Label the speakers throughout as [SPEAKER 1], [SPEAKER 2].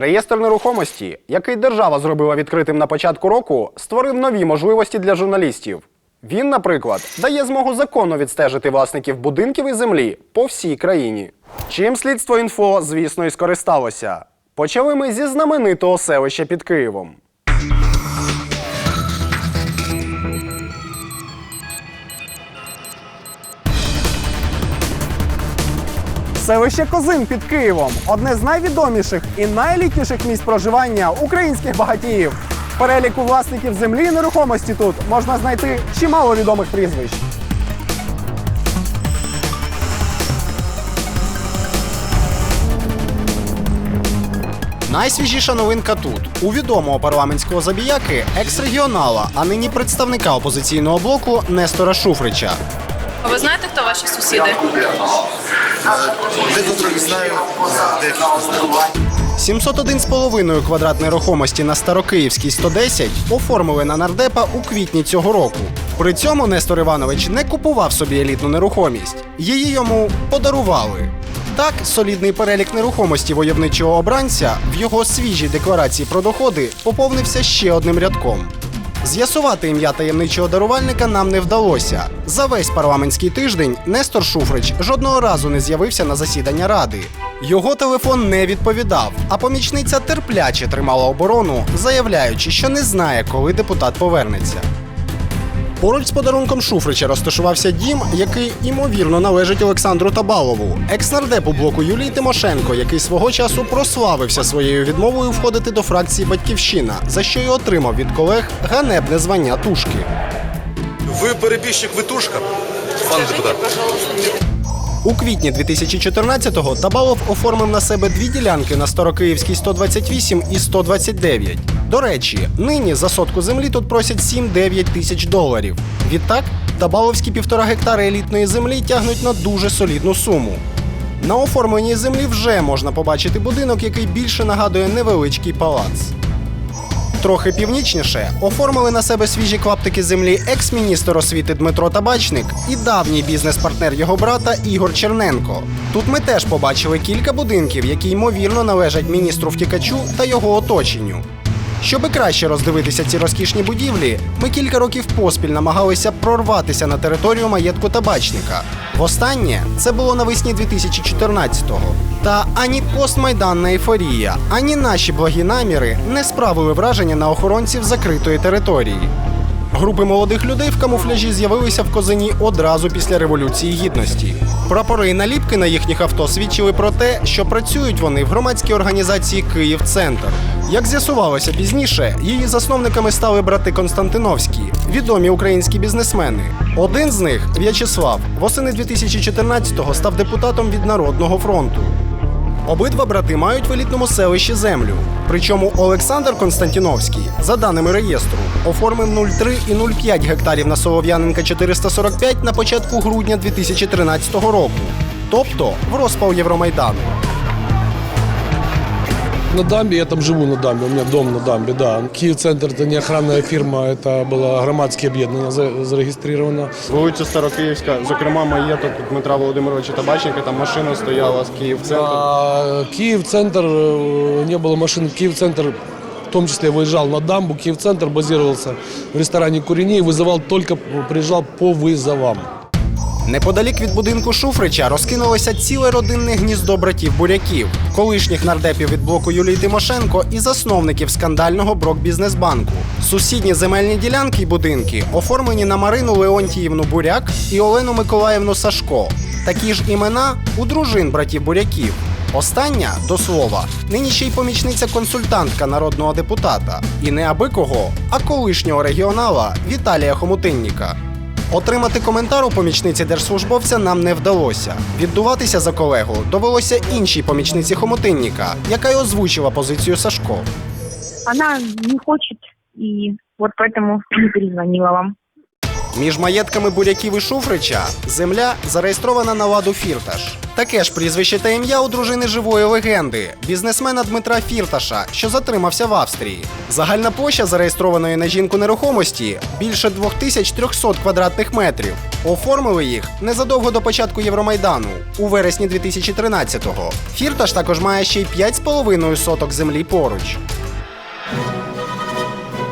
[SPEAKER 1] Реєстр нерухомості, який держава зробила відкритим на початку року, створив нові можливості для журналістів. Він, наприклад, дає змогу законно відстежити власників будинків і землі по всій країні. Чим слідство інфо, звісно, і скористалося. Почали ми зі знаменитого селища під Києвом. Селище Козин під Києвом одне з найвідоміших і найелітніших місць проживання українських багатіїв. Переліку власників землі і нерухомості тут можна знайти чимало відомих прізвищ. Найсвіжіша новинка тут у відомого парламентського забіяки екс-регіонала, а нині представника опозиційного блоку Нестора Шуфрича.
[SPEAKER 2] А ви знаєте, хто ваші сусіди?
[SPEAKER 3] Декотрих знаю, деяких знаю.
[SPEAKER 1] 701,5 квадрат нерухомості на Старокиївській 110 оформили на нардепа у квітні цього року. При цьому Нестор Іванович не купував собі елітну нерухомість. Її йому подарували. Так, солідний перелік нерухомості войовничого обранця в його свіжій декларації про доходи поповнився ще одним рядком. З'ясувати ім'я таємничого дарувальника нам не вдалося. За весь парламентський тиждень Нестор Шуфрич жодного разу не з'явився на засідання ради. Його телефон не відповідав, а помічниця терпляче тримала оборону, заявляючи, що не знає, коли депутат повернеться. Поруч з подарунком Шуфрича розташувався дім, який імовірно належить Олександру Табалову, екс-нардепу блоку Юлії Тимошенко, який свого часу прославився своєю відмовою входити до фракції Батьківщина, за що й отримав від колег ганебне звання тушки.
[SPEAKER 3] Ви перебіжчик витушка, пан депутат.
[SPEAKER 1] У квітні 2014-го Табалов оформив на себе дві ділянки на Старокиївській 128 і 129. До речі, нині за сотку землі тут просять 7-9 тисяч доларів. Відтак, Табаловські півтора гектари елітної землі тягнуть на дуже солідну суму. На оформленій землі вже можна побачити будинок, який більше нагадує невеличкий палац. Трохи північніше оформили на себе свіжі клаптики землі екс-міністр освіти Дмитро Табачник і давній бізнес-партнер його брата Ігор Черненко. Тут ми теж побачили кілька будинків, які ймовірно належать міністру втікачу та його оточенню. Щоби краще роздивитися ці розкішні будівлі, ми кілька років поспіль намагалися прорватися на територію маєтку табачника. Востаннє це було навесні 2014-го. Та ані постмайданна ейфорія, ані наші благі наміри не справили враження на охоронців закритої території. Групи молодих людей в камуфляжі з'явилися в Козині одразу після Революції Гідності. Прапори і наліпки на їхніх авто свідчили про те, що працюють вони в громадській організації Київ Центр. Як з'ясувалося пізніше, її засновниками стали брати Константиновські, відомі українські бізнесмени. Один з них, В'ячеслав, восени 2014-го став депутатом від Народного фронту. Обидва брати мають в елітному селищі землю. Причому Олександр Константіновський, за даними реєстру, оформив 0,3 і 0,5 гектарів на Солов'яненка 445 на початку грудня 2013 року, тобто в розпал Євромайдану.
[SPEAKER 4] На дамбе, я там живу на дамбе, у меня дом на дамбе, да. Киев-центр – это не охранная фирма, это было громадское объединение за- зарегистрировано.
[SPEAKER 1] Вулиця Старокиївська, зокрема, маєток Дмитра Володимировича Табачника, там машина стояла з Київ
[SPEAKER 4] А Киев-центр, э, не было машин, Киев-центр в том числе выезжал на дамбу, Киев-центр базировался в ресторане Курени и вызывал только, приезжал по вызовам.
[SPEAKER 1] Неподалік від будинку Шуфрича розкинулося ціле родинне гніздо братів буряків, колишніх нардепів від блоку Юлії Тимошенко і засновників скандального Брокбізнесбанку. Сусідні земельні ділянки й будинки оформлені на Марину Леонтіївну Буряк і Олену Миколаївну Сашко. Такі ж імена у дружин братів буряків. Остання, до слова, нині ще й помічниця консультантка народного депутата. І не аби кого, а колишнього регіонала Віталія Хомутинніка. Отримати коментар у помічниці держслужбовця нам не вдалося. Віддуватися за колегу довелося іншій помічниці Хомотинніка, яка й озвучила позицію Сашко.
[SPEAKER 5] Вона не хоче і от поэтому не перезвонила вам.
[SPEAKER 1] Між маєтками буряків і Шуфрича земля зареєстрована на ладу Фірташ. Таке ж прізвище та ім'я у дружини живої легенди, бізнесмена Дмитра Фірташа, що затримався в Австрії. Загальна площа зареєстрованої на жінку нерухомості більше 2300 квадратних метрів. Оформили їх незадовго до початку Євромайдану у вересні 2013-го. Фірташ також має ще й 5,5 соток землі поруч.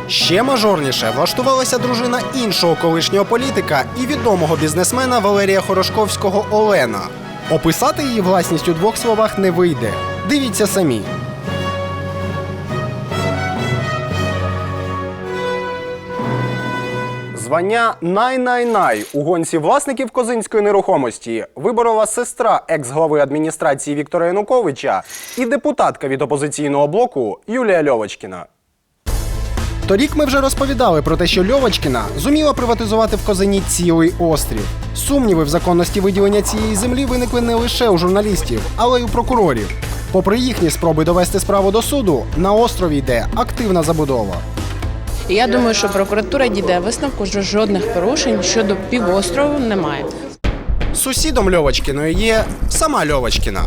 [SPEAKER 1] Ще мажорніше влаштувалася дружина іншого колишнього політика і відомого бізнесмена Валерія Хорошковського Олена. Описати її власність у двох словах не вийде. Дивіться самі. Звання най-най-най у гонці власників козинської нерухомості виборова сестра екс-глави адміністрації Віктора Януковича і депутатка від опозиційного блоку Юлія Льовочкіна. Торік ми вже розповідали про те, що Льовочкіна зуміла приватизувати в Козині цілий острів. Сумніви в законності виділення цієї землі виникли не лише у журналістів, але й у прокурорів. Попри їхні спроби довести справу до суду, на острові йде активна забудова.
[SPEAKER 5] І я думаю, що прокуратура дійде висновку, що жодних порушень щодо півострову немає.
[SPEAKER 1] Сусідом Льовочкіної є сама Льовочкіна.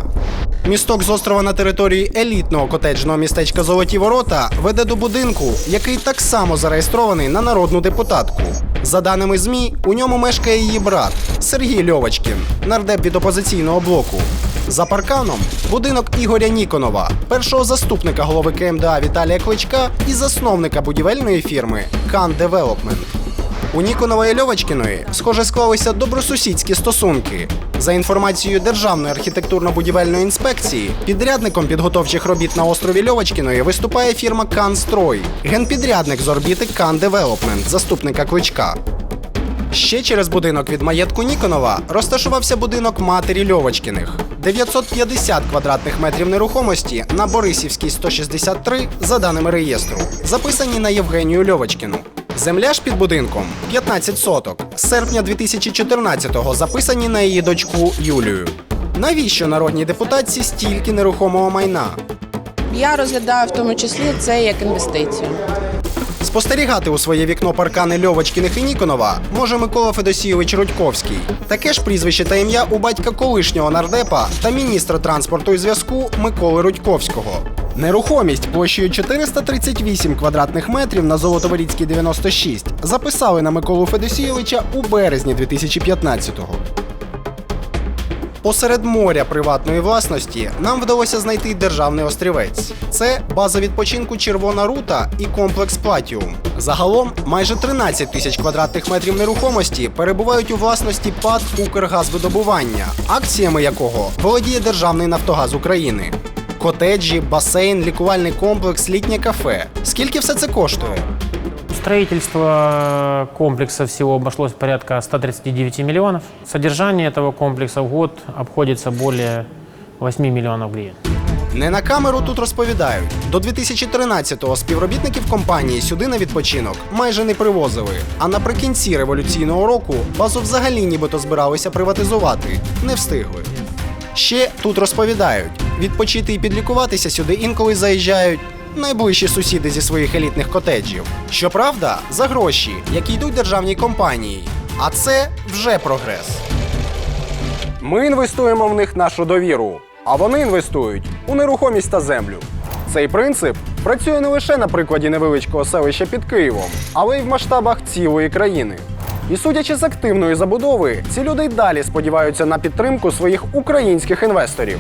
[SPEAKER 1] Місток з острова на території елітного котеджного містечка Золоті Ворота веде до будинку, який так само зареєстрований на народну депутатку. За даними ЗМІ, у ньому мешкає її брат Сергій Льовочкін, нардеп від опозиційного блоку. За парканом будинок Ігоря Ніконова, першого заступника голови КМДА Віталія Кличка і засновника будівельної фірми Кан Девелопмент. У Ніконова і Льовочкіної, схоже, склалися добросусідські стосунки. За інформацією Державної архітектурно-будівельної інспекції, підрядником підготовчих робіт на острові Льовочкіної виступає фірма Канстрой, генпідрядник з орбіти Кан Девелопмент, заступника Кличка. Ще через будинок від маєтку Ніконова розташувався будинок матері Льовочкіних. 950 квадратних метрів нерухомості на Борисівській 163 за даними реєстру, записані на Євгенію Льовочкіну. Земля ж під будинком 15 соток. З серпня 2014-го записані на її дочку Юлію. Навіщо народній депутатці стільки нерухомого майна?
[SPEAKER 5] Я розглядаю в тому числі це як інвестицію.
[SPEAKER 1] Спостерігати у своє вікно паркани Льовочкіних і Ніконова може Микола Федосійович Рудьковський. Таке ж прізвище та ім'я у батька колишнього нардепа та міністра транспорту і зв'язку Миколи Рудьковського. Нерухомість площею 438 квадратних метрів на Золотоворіцькій 96 записали на Миколу Федосійовича у березні 2015-го. Посеред моря приватної власності нам вдалося знайти державний острівець. Це база відпочинку Червона Рута і комплекс Платіум. Загалом майже 13 тисяч квадратних метрів нерухомості перебувають у власності ПАД «Укргазвидобування», акціями якого володіє Державний Нафтогаз України. Котеджі, басейн, лікувальний комплекс, літнє кафе. Скільки все це коштує?
[SPEAKER 6] Строительство комплекса всего обошлось порядка 139 миллионов. Содержание этого комплекса в год обходится более 8 миллионов гривен.
[SPEAKER 1] Не на камеру тут розповідають. До 2013-го співробітників компанії сюди на відпочинок майже не привозили. А наприкінці революційного року базу взагалі нібито збиралися приватизувати. Не встигли. Ще тут розповідають: відпочити і підлікуватися сюди інколи заїжджають найближчі сусіди зі своїх елітних котеджів. Щоправда, за гроші, які йдуть державній компанії. А це вже прогрес. Ми інвестуємо в них нашу довіру, а вони інвестують у нерухомість та землю. Цей принцип працює не лише на прикладі невеличкого селища під Києвом, але й в масштабах цілої країни. І судячи з активної забудови, ці люди й далі сподіваються на підтримку своїх українських інвесторів.